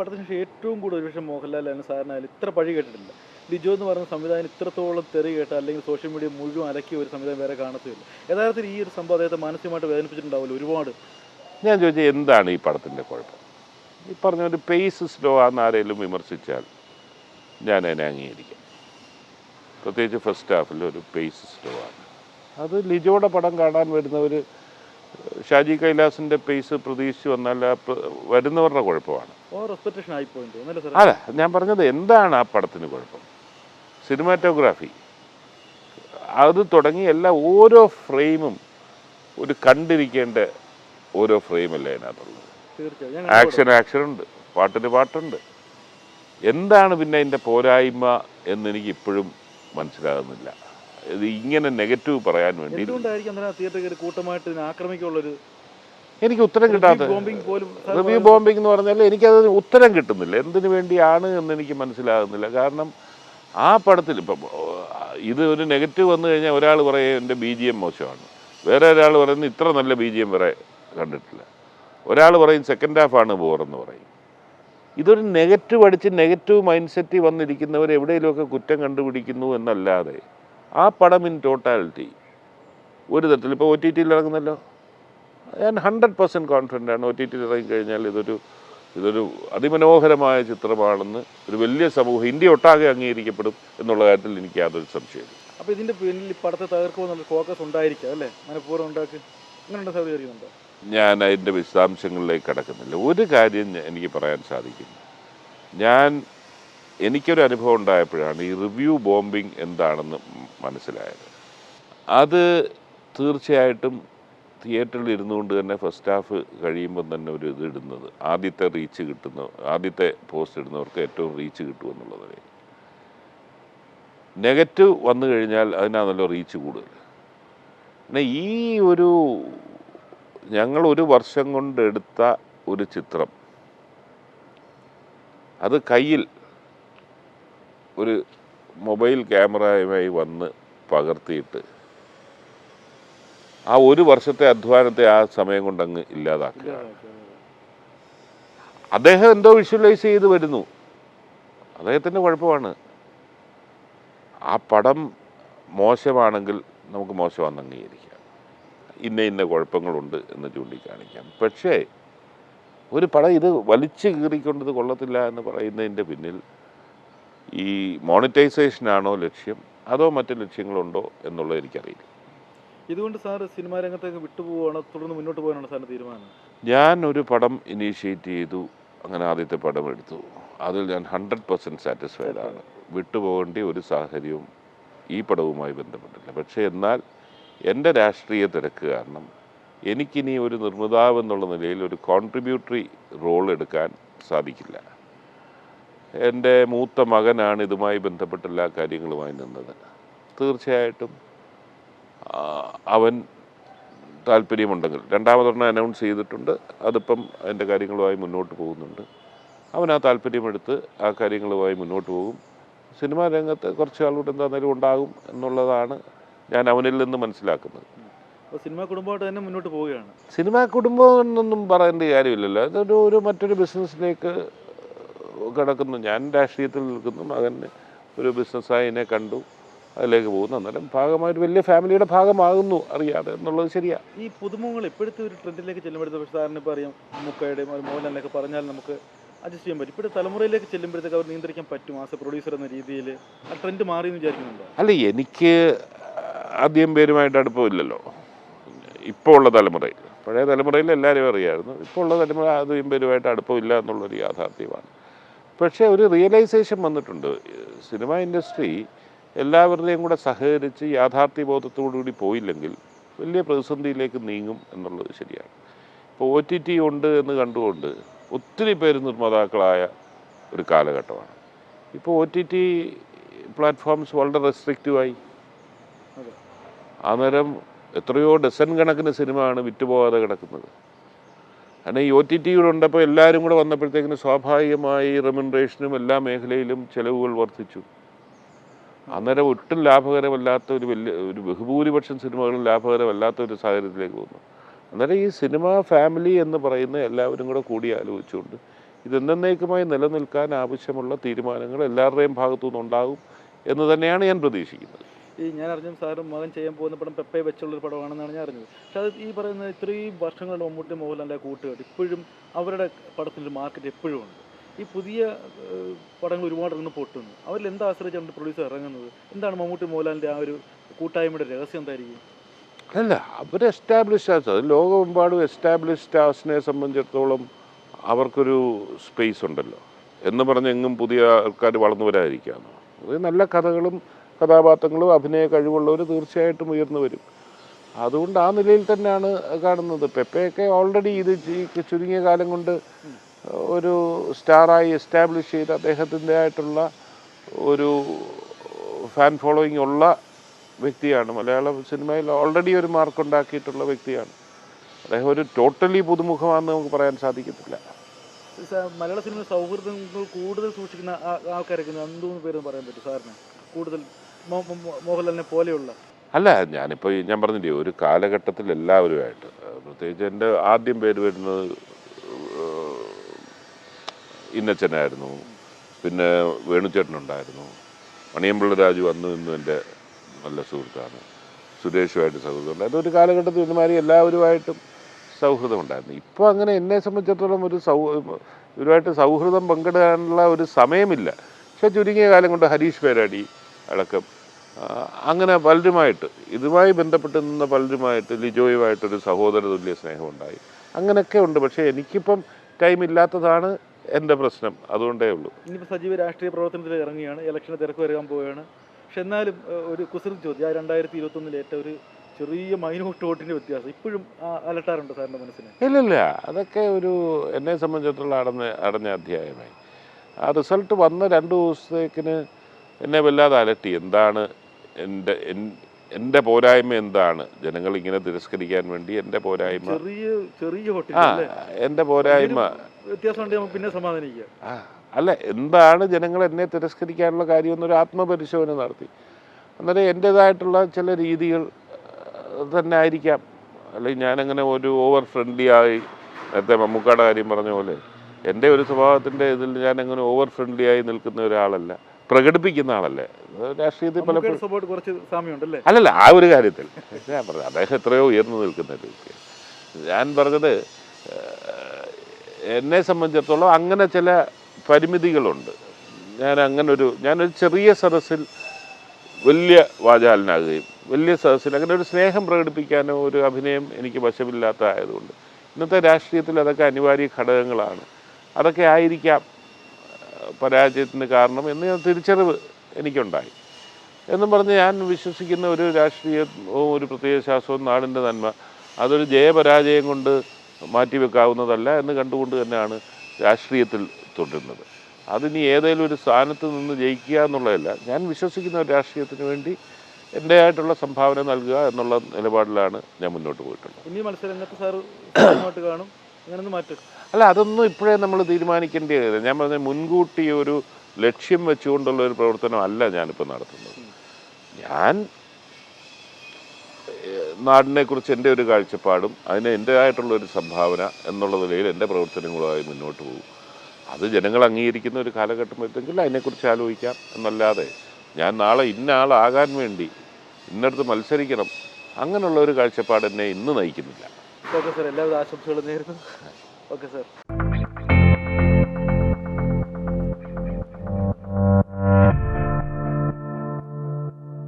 പടത്തിന് ശേഷം ഏറ്റവും കൂടുതൽ പക്ഷേ അല്ലെങ്കിൽ സാറിനായാലും ഇത്ര പഴി കേട്ടിട്ടില്ല. ലിജോ എന്ന് പറയുന്ന സംവിധാനം ഇത്രത്തോളം തെറി കേട്ട അല്ലെങ്കിൽ സോഷ്യൽ മീഡിയ മുഴുവൻ അലക്കിയ ഒരു സംവിധാനം വേറെ കാണത്തില്ല യഥാർത്ഥത്തിൽ ഈ ഒരു സംഭവം അദ്ദേഹത്തെ മാനസികമായിട്ട് വേദനിപ്പിച്ചിട്ടുണ്ടാവില്ല ഒരുപാട്. ഞാൻ ചോദിച്ചത് എന്താണ് ഈ പടത്തിന്റെ കുഴപ്പം? ഈ പറഞ്ഞ ഒരു പേസ് സ്ലോ ആണെന്ന് ആരെങ്കിലും വിമർശിച്ചാൽ ഞാൻ അതിനെ അംഗീകരിക്കാം. പ്രത്യേകിച്ച് ഫസ്റ്റ് ഹാഫിൽ ഒരു പേസ് സ്ലോ ആണ്. അത് ലിജോയുടെ പടം കാണാൻ വരുന്നവർ ഷാജി കൈലാസിന്റെ പേസ് പ്രതീക്ഷിച്ച് വന്നാൽ വരുന്നവരുടെ കുഴപ്പമാണ്. അല്ല ഞാൻ പറഞ്ഞത് എന്താണ് ആ പടത്തിന് കുഴപ്പം? സിനിമാറ്റോഗ്രാഫി അത് തുടങ്ങി എല്ലാ ഓരോ ഫ്രെയിമും ഒരു കണ്ടിരിക്കേണ്ട ഓരോ ഫ്രെയിമല്ലേ അതിനകത്തുള്ളത്. ആക്ഷൻ ആക്ഷൻ ഉണ്ട്. പാട്ടിന് പാട്ടുണ്ട്. എന്താണ് പിന്നെ അതിന്റെ പോരായ്മ എന്ന് എനിക്ക് ഇപ്പോഴും മനസ്സിലാകുന്നില്ല. ഇത് ഇങ്ങനെ നെഗറ്റീവ് പറയാൻ വേണ്ടി. കൂട്ടമായിട്ട് ആക്രമിക്കുള്ളൊരു എനിക്ക് ഉത്തരം കിട്ടാത്ത റിവ്യൂ ബോംബിംഗ് എന്ന് പറഞ്ഞാൽ എനിക്കത് ഉത്തരം കിട്ടുന്നില്ല. എന്തിനു വേണ്ടിയാണ് എന്ന് എനിക്ക് മനസ്സിലാകുന്നില്ല. കാരണം ആ പടത്തിൽ ഇപ്പം ഇത് ഒരു നെഗറ്റീവ് വന്നു കഴിഞ്ഞാൽ ഒരാൾ പറയും എന്റെ ബി ജി എം മോശമാണ്. വേറെ ഒരാൾ പറയുന്നത് ഇത്ര നല്ല ബി ജി എം വരെ കണ്ടിട്ടില്ല. ഒരാൾ പറയും സെക്കൻഡ് ഹാഫാണ് ബോറെന്ന് പറയും. ഇതൊരു നെഗറ്റീവ് അടിച്ച് നെഗറ്റീവ് മൈൻഡ് സെറ്റിൽ വന്നിരിക്കുന്നവർ എവിടെയെങ്കിലുമൊക്കെ കുറ്റം കണ്ടുപിടിക്കുന്നു എന്നല്ലാതെ ആ പടം ഇൻ ടോട്ടാലിറ്റി ഒരു തരത്തിൽ ഇപ്പോൾ ഒ ടി ടിയിൽ ഇറങ്ങുന്നല്ലോ. ഞാൻ ഹൺഡ്രഡ് പെർസെന്റ് കോൺഫിഡന്റ് ആണ് ഒ ടി ടിയിൽ ഇറങ്ങിക്കഴിഞ്ഞാൽ ഇതൊരു ഇതൊരു അതിമനോഹരമായ ചിത്രമാണെന്ന് ഒരു വലിയ സമൂഹം ഇന്ത്യ ഒട്ടാകെ അംഗീകരിക്കപ്പെടും എന്നുള്ള കാര്യത്തിൽ എനിക്ക് യാതൊരു സംശയമില്ല അപ്പോൾ ഇതിന്റെ പിന്നിൽ പടത്തെ തകർക്കുമെന്നുള്ള ഫോക്കസ് ഉണ്ടായിരിക്കാം അല്ലേ? മനഃപൂർവം ഉണ്ടാക്കി. അങ്ങനെയുള്ള വിചാരിക്കുന്നുണ്ടോ ഞാൻ അതിന്റെ വിശദാംശങ്ങളിലേക്ക് കടക്കുന്നില്ല. ഒരു കാര്യം എനിക്ക് പറയാൻ സാധിക്കും ഞാൻ എനിക്കൊരു അനുഭവം ഉണ്ടായപ്പോഴാണ് ഈ റിവ്യൂ ബോംബിംഗ് എന്താണെന്ന് മനസ്സിലായത്. അത് തീർച്ചയായിട്ടും തിയേറ്ററിൽ ഇരുന്നു കൊണ്ട് തന്നെ ഫസ്റ്റ് ഹാഫ് കഴിയുമ്പോൾ തന്നെ ഒരു ഇത് ഇടുന്നത് ആദ്യത്തെ റീച്ച് കിട്ടുന്നു ആദ്യത്തെ പോസ്റ്റ് ഇടുന്നവർക്ക് ഏറ്റവും റീച്ച് കിട്ടുമെന്നുള്ളത് നെഗറ്റീവ് വന്നു കഴിഞ്ഞാൽ അതിനാണല്ലോ റീച്ച് കൂടുതൽ. പിന്നെ ഈ ഒരു ഞങ്ങൾ ഒരു വർഷം കൊണ്ട് എടുത്ത ഒരു ചിത്രം അത് കയ്യിൽ ഒരു മൊബൈൽ ക്യാമറയുമായി വന്ന് പകർത്തിയിട്ട് ആ ഒരു വർഷത്തെ അധ്വാനത്തെ ആ സമയം കൊണ്ടങ്ങ് ഇല്ലാതാക്കുക. അദ്ദേഹം എന്തോ വിഷ്വലൈസ് ചെയ്ത് വരുന്നു. അദ്ദേഹത്തിന്റെ കുഴപ്പമാണ്. ആ പടം മോശമാണെങ്കിൽ നമുക്ക് മോശമാണെന്ന് അംഗീകരിക്കാം. ഇന്ന ഇന്ന കുഴപ്പങ്ങളുണ്ട് എന്ന് ചൂണ്ടിക്കാണിക്കാം. പക്ഷേ ഒരു പടം ഇത് വലിച്ചു കീറിക്കൊണ്ടത് കൊള്ളത്തില്ല എന്ന് പറയുന്നതിന്റെ പിന്നിൽ ഈ മോണിറ്റൈസേഷനാണോ ലക്ഷ്യം? അതോ മറ്റു ലക്ഷ്യങ്ങളുണ്ടോ എന്നുള്ളത് എനിക്കറിയില്ല. ഇതുകൊണ്ട് സാർ സിനിമാ രംഗത്തേക്ക് വിട്ടുപോവാണോ തുടർന്ന് മുന്നോട്ട് പോകാനാണ് സാറിന് തീരുമാനം? ഞാൻ ഒരു പടം ഇനീഷ്യേറ്റ് ചെയ്തു. അങ്ങനെ ആദ്യത്തെ പടം എടുത്തു. അതിൽ ഞാൻ ഹൺഡ്രഡ് പെർസെന്റ് സാറ്റിസ്ഫൈഡ് ആണ്. വിട്ടുപോകേണ്ട ഒരു സാഹചര്യവും ഈ പടവുമായി ബന്ധപ്പെട്ടില്ല. പക്ഷേ എന്നാൽ എന്റെ രാഷ്ട്രീയ തിരക്ക് കാരണം എനിക്കിനി ഒരു നിർമ്മിതാവ് എന്നുള്ള നിലയിൽ ഒരു കോൺട്രിബ്യൂട്ടറി റോൾ എടുക്കാൻ സാധിക്കില്ല. എന്റെ മൂത്ത മകനാണ് ഇതുമായി ബന്ധപ്പെട്ട എല്ലാ കാര്യങ്ങളുമായി നിന്നത്. തീർച്ചയായിട്ടും അവൻ താല്പര്യമുണ്ടെങ്കിൽ. രണ്ടാമതൊരെണ്ണം അനൗൺസ് ചെയ്തിട്ടുണ്ട്. അതിപ്പം അതിന്റെ കാര്യങ്ങളുമായി മുന്നോട്ട് പോകുന്നുണ്ട്. അവൻ ആ താല്പര്യമെടുത്ത് ആ കാര്യങ്ങളുമായി മുന്നോട്ട് പോകും. സിനിമാ രംഗത്ത് കുറച്ച് ആളുകൂടെ എന്താണെങ്കിലും ഉണ്ടാകും എന്നുള്ളതാണ് ഞാൻ അവനിൽ നിന്ന് മനസ്സിലാക്കുന്നത്. സിനിമാ കുടുംബമായിട്ട് തന്നെ മുന്നോട്ട് പോവുകയാണ്. സിനിമാ കുടുംബം എന്നൊന്നും പറയേണ്ട കാര്യമില്ലല്ലോ. അതൊരു ഒരു മറ്റൊരു ബിസിനസ്സിലേക്ക് കിടക്കുന്നു. ഞാൻ രാഷ്ട്രീയത്തിൽ നിൽക്കുന്നു. മകൻ ഒരു ബിസിനസ്സായി എന്നെ കണ്ടു. അതിലേക്ക് പോകുന്നു. അന്നേരം ഭാഗമായിട്ട് വലിയ ഫാമിലിയുടെ ഭാഗമാകുന്നു അറിയാതെ എന്നുള്ളത് ശരിയാ. ഈ പുതുമുഖങ്ങൾ ഇപ്പോഴത്തെ ഒരു ട്രെൻഡിലേക്ക് ചെല്ലുമ്പോഴത്തെ പക്ഷേ സാറിന് ഇപ്പോൾ അറിയാം മുക്കയുടെയും ഒരു മോഹൻലാലിനൊക്കെ പറഞ്ഞാൽ നമുക്ക് അഡ്ജസ്റ്റ് ചെയ്യാൻ പറ്റും. ഇപ്പോഴത്തെ തലമുറയിലേക്ക് ചെല്ലുമ്പോഴത്തേക്ക് അവർ നിയന്ത്രിക്കാൻ പറ്റും ആസ് എ പ്രൊഡ്യൂസർ എന്ന രീതിയിൽ. ആ ട്രെൻഡ് മാറി എന്ന് വിചാരിക്കുന്നുണ്ടോ? അല്ല എനിക്ക് ആദ്യം പേരുമായിട്ട് അടുപ്പമില്ലല്ലോ. ഇപ്പോൾ ഉള്ള തലമുറയിൽ. പഴയ തലമുറയിൽ എല്ലാവരും അറിയായിരുന്നു. ഇപ്പോൾ ഉള്ള തലമുറ ആദ്യം പേരുമായിട്ട് അടുപ്പമില്ല എന്നുള്ളൊരു യാഥാർത്ഥ്യമാണ്. പക്ഷേ ഒരു റിയലൈസേഷൻ വന്നിട്ടുണ്ട്. സിനിമ ഇൻഡസ്ട്രി എല്ലാവരുടെയും കൂടെ സഹകരിച്ച് യാഥാർത്ഥ്യബോധത്തോടുകൂടി പോയില്ലെങ്കിൽ വലിയ പ്രതിസന്ധിയിലേക്ക് നീങ്ങും എന്നുള്ളത് ശരിയാണ്. ഇപ്പോൾ ഒ ടി ടി ഉണ്ട് എന്ന് കണ്ടുകൊണ്ട് ഒത്തിരി പേര് നിർമ്മാതാക്കളായ ഒരു കാലഘട്ടമാണ്. ഇപ്പോൾ ഒ ടി ടി പ്ലാറ്റ്ഫോംസ് വളരെ റെസ്ട്രിക്റ്റീവായി അന്നേരം എത്രയോ ഡസൻ കണക്കിന് സിനിമയാണ് വിറ്റുപോകാതെ കിടക്കുന്നത്. കാരണം ഈ ഒ ടി ടി ഉണ്ടപ്പോൾ എല്ലാവരും കൂടെ വന്നപ്പോഴത്തേക്കിന് സ്വാഭാവികമായി റെമുനറേഷനും എല്ലാ മേഖലയിലും ചിലവുകൾ വർദ്ധിച്ചു. അന്നേരം ഒട്ടും ലാഭകരമല്ലാത്ത ഒരു വലിയ ഒരു ബഹുഭൂരിപക്ഷം സിനിമകളും ലാഭകരമല്ലാത്ത ഒരു സാഹചര്യത്തിലേക്ക് വന്നു. അന്നേരം ഈ സിനിമ ഫാമിലി എന്ന് പറയുന്ന എല്ലാവരും കൂടെ കൂടി ആലോചിച്ചുകൊണ്ട് ഇത് എന്നേക്കുമായി നിലനിൽക്കാൻ ആവശ്യമുള്ള തീരുമാനങ്ങൾ എല്ലാവരുടെയും ഭാഗത്തു നിന്നുണ്ടാകും എന്ന് തന്നെയാണ് ഞാൻ പ്രതീക്ഷിക്കുന്നത്. ഈ ഞാൻ അറിഞ്ഞ സാറും മകൻ ചെയ്യാൻ പോകുന്ന പടം പെപ്പയെ വെച്ചുള്ളൊരു പടമാണെന്നാണ് ഞാൻ അറിഞ്ഞത് പക്ഷെ അത് ഈ പറയുന്ന ഇത്രയും വർഷങ്ങളുടെ മമ്മൂട്ടി മോഹൻലാലിന്റെ കൂട്ടുകെട്ട് ഇപ്പോഴും അവരുടെ പടത്തിന്റെ മാർക്കറ്റ് എപ്പോഴും ഉണ്ട്. ഈ പുതിയ പടങ്ങൾ ഒരുപാട് ഇറങ്ങി പൊട്ടുന്നു. അവരിൽ എന്താ ആശ്രയിച്ചാണ് പ്രൊഡ്യൂസർ ഇറങ്ങുന്നത്? എന്താണ് മമ്മൂട്ടി മോഹൻലാലിന്റെ ആ ഒരു കൂട്ടായ്മയുടെ രഹസ്യം എന്തായിരിക്കും? അല്ല അവർ എസ്റ്റാബ്ലിഷ് സ്റ്റാർസ് അത് ലോകമെമ്പാടും എസ്റ്റാബ്ലിഷ് സ്റ്റാർസിനെ സംബന്ധിച്ചിടത്തോളം അവർക്കൊരു സ്പേസ് ഉണ്ടല്ലോ. എന്ന് പറഞ്ഞ് എങ്ങും പുതിയ ആൾക്കാർ വളർന്നു വരാതിരിക്കുകയാണ് അത് നല്ല കഥകളും കഥാപാത്രങ്ങളും അഭിനയ കഴിവുള്ളവർ തീർച്ചയായിട്ടും ഉയർന്നു വരും. അതുകൊണ്ട് ആ നിലയിൽ തന്നെയാണ് കാണുന്നത്. പെപ്പയൊക്കെ ഓൾറെഡി ഇത് ഈ ചുരുങ്ങിയ കാലം കൊണ്ട് ഒരു സ്റ്റാറായി എസ്റ്റാബ്ലിഷ് ചെയ്ത് അദ്ദേഹത്തിന്റെ ആയിട്ടുള്ള ഒരു ഫാൻ ഫോളോയിങ് ഉള്ള വ്യക്തിയാണ്. മലയാള സിനിമയിൽ ഓൾറെഡി ഒരു മാർക്ക് ഉണ്ടാക്കിയിട്ടുള്ള വ്യക്തിയാണ്. അദ്ദേഹം ഒരു ടോട്ടലി പുതുമുഖമാണെന്ന് നമുക്ക് പറയാൻ സാധിക്കത്തില്ല. മലയാള സിനിമ സൗഹൃദങ്ങൾ കൂടുതൽ സൂക്ഷിക്കുന്ന ആൾക്കാരൊക്കെ എന്തോന്ന് പേരും പറയാൻ പറ്റും സാറിന്. കൂടുതൽ മോഹൻലാലിനെ പോലെയുള്ള. അല്ല ഞാനിപ്പോൾ ഞാൻ പറഞ്ഞില്ലേ ഒരു കാലഘട്ടത്തിൽ എല്ലാവരുമായിട്ട്. പ്രത്യേകിച്ച് എന്റെ ആദ്യം പേര് വരുന്നത് ഇന്നച്ചനായിരുന്നു. പിന്നെ വേണുചേട്ടനുണ്ടായിരുന്നു മണിയമ്പിള്ള രാജു വന്നു എന്നും എന്റെ നല്ല സുഹൃത്താണ്. സുരേഷുമായിട്ട് സൗഹൃദം ഉണ്ടായിരുന്നു ഒരു കാലഘട്ടത്തിൽ ഇതുമാതിരി എല്ലാവരുമായിട്ടും സൗഹൃദമുണ്ടായിരുന്നു. ഇപ്പോൾ അങ്ങനെ എന്നെ സംബന്ധിച്ചിടത്തോളം ഒരു സൗ ഇവരുമായിട്ട് സൗഹൃദം പങ്കിടാനുള്ള ഒരു സമയമില്ല. പക്ഷെ ചുരുങ്ങിയ കാലം കൊണ്ട് ഹരീഷ് പേരാടി അടക്കം. അങ്ങനെ പലരുമായിട്ട് ഇതുമായി ബന്ധപ്പെട്ട് നിന്ന പലരുമായിട്ട് ലിജോയുമായിട്ടൊരു സഹോദര തുല്യ സ്നേഹമുണ്ടായി. അങ്ങനെയൊക്കെ ഉണ്ട് പക്ഷേ എനിക്കിപ്പം ടൈം ഇല്ലാത്തതാണ് എന്റെ പ്രശ്നം അതുകൊണ്ടേ ഉള്ളൂ. ഇനിയിപ്പോൾ സജീവ രാഷ്ട്രീയ പ്രവർത്തനത്തിൽ ഇറങ്ങിയാണ് ഇലക്ഷന് തിരക്ക് വരാൻ പോവുകയാണ്. പക്ഷെ എന്നാലും ഒരു കുസൃതി ചോദ്യം ആ രണ്ടായിരത്തി ഇരുപത്തൊന്നിൽ ഏറ്റ ഒരു ചെറിയ മൈനോട്ട് വോട്ടിന്റെ വ്യത്യാസം. ഇപ്പോഴും അലട്ടാറുണ്ട് സാറിന്റെ മനസ്സിന്? ഇല്ലില്ല അതൊക്കെ ഒരു എന്നെ സംബന്ധിച്ചിടത്തോളം അടഞ്ഞ അടഞ്ഞ അധ്യായമായി. ആ റിസൾട്ട് വന്ന രണ്ട് ദിവസത്തേക്കിന് എന്നെ വല്ലാതെ അലട്ടി. എന്താണ് എന്റെ എന്റെ പോരായ്മ എന്താണ്? ജനങ്ങൾ ഇങ്ങനെ തിരസ്കരിക്കാൻ വേണ്ടി എന്റെ പോരായ്മ. ആ എന്റെ പോരായ്മ. പിന്നെ സമാധാനിക്കുക ആ, അല്ല എന്താണ് ജനങ്ങൾ എന്നെ തിരസ്കരിക്കാനുള്ള കാര്യം എന്നൊരു ആത്മപരിശോധന നടത്തി. അന്നേരം എന്റെതായിട്ടുള്ള ചില രീതികൾ തന്നെ ആയിരിക്കാം. അല്ലെങ്കിൽ ഞാനങ്ങനെ ഒരു ഓവർ ഫ്രണ്ട്ലി ആയി നേരത്തെ മമ്മൂക്കാടെ കാര്യം പറഞ്ഞ പോലെ എന്റെ ഒരു സ്വഭാവത്തിന്റെ ഇതിൽ ഞാനങ്ങനെ ഓവർ ഫ്രണ്ട്ലി ആയി നിൽക്കുന്ന ഒരാളല്ല. പ്രകടിപ്പിക്കുന്ന ആളല്ലേ? രാഷ്ട്രീയത്തിൽ പലപ്പോഴും കുറച്ച് സാമ്യമുണ്ടല്ലേ? അല്ലല്ല ആ ഒരു കാര്യത്തിൽ. ഞാൻ പറഞ്ഞത് അദ്ദേഹം എത്രയോ ഉയർന്നു നിൽക്കുന്ന ഒരു വ്യക്തിയാണ്. ഞാൻ പറഞ്ഞത് എന്നെ സംബന്ധിച്ചിടത്തോളം അങ്ങനെ ചില പരിമിതികളുണ്ട്. ഞാൻ അങ്ങനെ ഒരു ഞാനൊരു ചെറിയ സദസ്സിൽ വലിയ വാചാലനാകുകയും വലിയ സദസ്സിൽ അങ്ങനെ ഒരു സ്നേഹം പ്രകടിപ്പിക്കാനോ ഒരു അഭിനയം എനിക്ക് വശമില്ലാത്ത ആയതുകൊണ്ട് ഇന്നത്തെ രാഷ്ട്രീയത്തിൽ അതൊക്കെ അനിവാര്യ ഘടകങ്ങളാണ്. അതൊക്കെ ആയിരിക്കാം. പരാജയത്തിന് കാരണം എന്ന് തിരിച്ചറിവ് എനിക്കുണ്ടായി. എന്നും പറഞ്ഞ് ഞാൻ വിശ്വസിക്കുന്ന ഒരു രാഷ്ട്രീയവും ഒരു പ്രത്യേക ശാസ്ത്രവും നാടിന്റെ നന്മ. അതൊരു ജയപരാജയം കൊണ്ട് മാറ്റിവെക്കാവുന്നതല്ല എന്ന് കണ്ടുകൊണ്ട് തന്നെയാണ് രാഷ്ട്രീയത്തിൽ തുടരുന്നത്. അതിനി ഏതെങ്കിലും ഒരു സ്ഥാനത്ത് നിന്ന് ജയിക്കുക എന്നുള്ളതല്ല ഞാൻ വിശ്വസിക്കുന്ന ഒരു രാഷ്ട്രീയത്തിന് വേണ്ടി എന്റെതായിട്ടുള്ള സംഭാവന നൽകുക എന്നുള്ള നിലപാടിലാണ് ഞാൻ മുന്നോട്ട് പോയിട്ടുള്ളത്. ഇനി മത്സരം സാർ കാണും. അങ്ങനൊന്നും മാറ്റും. അല്ല അതൊന്നും ഇപ്പോഴേ നമ്മൾ തീരുമാനിക്കേണ്ടത് ഞാൻ പറഞ്ഞ മുൻകൂട്ടി ഒരു ലക്ഷ്യം വെച്ചുകൊണ്ടുള്ള ഒരു പ്രവർത്തനം അല്ല ഞാനിപ്പോൾ നടത്തുന്നത് ഞാൻ നാടിനെ നാടിനെക്കുറിച്ച് എന്റെ ഒരു കാഴ്ചപ്പാടും അതിന് എന്റേതായിട്ടുള്ള ഒരു സംഭാവന എന്നുള്ള നിലയിൽ എന്റെ പ്രവർത്തനങ്ങളുമായി മുന്നോട്ട് പോകും. അത് ജനങ്ങൾ അംഗീകരിക്കുന്ന ഒരു കാലഘട്ടം വരുന്നെങ്കിൽ അതിനെക്കുറിച്ച് ആലോചിക്കാം എന്നല്ലാതെ ഞാൻ നാളെ ഇന്ന ആളാകാൻ വേണ്ടി ഇന്നടത്ത് മത്സരിക്കണം അങ്ങനെയുള്ള ഒരു കാഴ്ചപ്പാട് എന്നെ ഇന്ന് നയിക്കുന്നില്ല. ഓക്കെ സാർ എല്ലാവിധ ആശംസകളും നേരുന്നു. Okay sir.